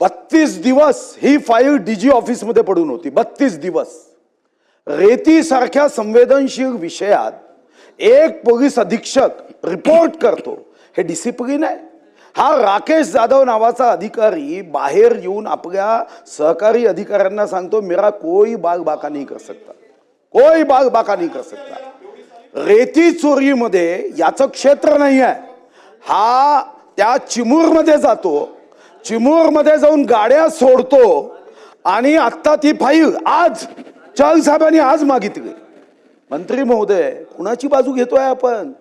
बत्तीस दिवस ही फाईल डीजी ऑफिसमध्ये पडून होती. बत्तीस दिवस. रेतीसारख्या संवेदनशील विषयात एक पोलीस अधीक्षक रिपोर्ट करतो. हे डिसिप्लिन आहे. हा राकेश जाधव नावाचा अधिकारी बाहेर येऊन आपल्या सहकारी अधिकाऱ्यांना सांगतो मेरा कोई बाग बाका नाही कर सकता. कोई बाग बाका नाही कर सकता. रेती चोरीमध्ये याचं क्षेत्र नाही आहे. हा त्या चिमूरमध्ये जातो. चिमूरमध्ये जाऊन गाड्या सोडतो. आणि आत्ता ती फाईल आज चल साहेबांनी आज मागितली. मंत्री महोदय कुणाची बाजू घेतोय आपण?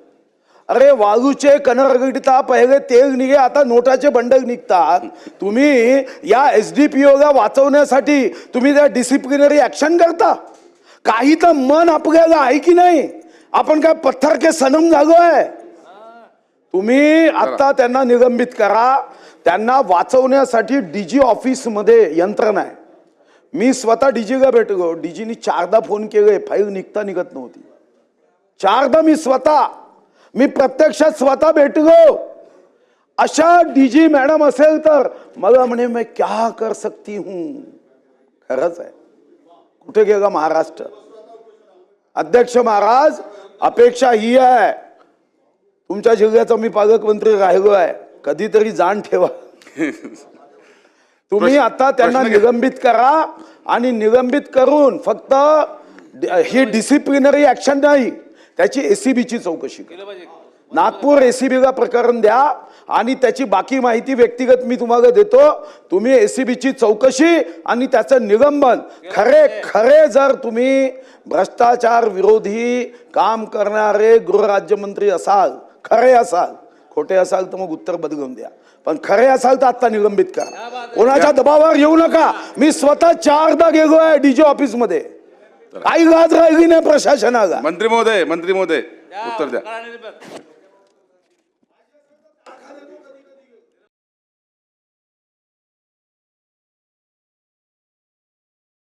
अरे वाळूचे कनरगडता पहिले तेल निघे आता नोटाचे बंडल निघतात. तुम्ही या एस डी पी ओला वाचवण्यासाठी तुम्ही त्या डिसिप्लिनरी ॲक्शन करता. काही तर मन आपल्याला आहे की नाही? आपण काय पत्थर के सनम आहे तुम्ही आता त्यांना निलंबित करा. त्यांना वाचवण्यासाठी डीजी ऑफिसमध्ये यंत्रणा आहे. मी स्वतः डीजीला भेटलो डीजीनी चारदा फोन केले फाईल निघता निघत नव्हती. चारदा मी स्वतः मी प्रत्यक्षात स्वतः भेटलो अशा डीजी मॅडम असेल तर मला म्हणे मैं क्या कर सकती हूं? खरंच आहे. कुठे गेला महाराष्ट्र? अध्यक्ष महाराज अपेक्षा ही आहे. तुमच्या जिल्ह्याचा मी पालकमंत्री राहिलो आहे कधीतरी जाण ठेवा तुम्ही आता त्यांना. निलंबित करा आणि निलंबित करून फक्त ही डिसिप्लिनरी ऍक्शन नाही त्याची एसीबीची चौकशी करा. नागपूर एसीबीला प्रकरण द्या आणि त्याची बाकी माहिती व्यक्तिगत मी तुम्हाला देतो तुम्ही एसीबीची चौकशी आणि त्याचं निलंबन खरे खरे जर तुम्ही भ्रष्टाचार विरोधी काम करणारे गृहराज्यमंत्री असाल खरे असाल खोटे असाल तर मग उत्तर बदलून द्या. पण खरे असाल तर आता निलंबित करा. कोणाच्या दबावावर येऊ नका. मी स्वतः चारदा गेलो आहे डीजी ऑफिसमध्ये काही लाज राहिली नाही प्रशासनाला. मंत्री महोदय मंत्री महोदय उत्तर द्या.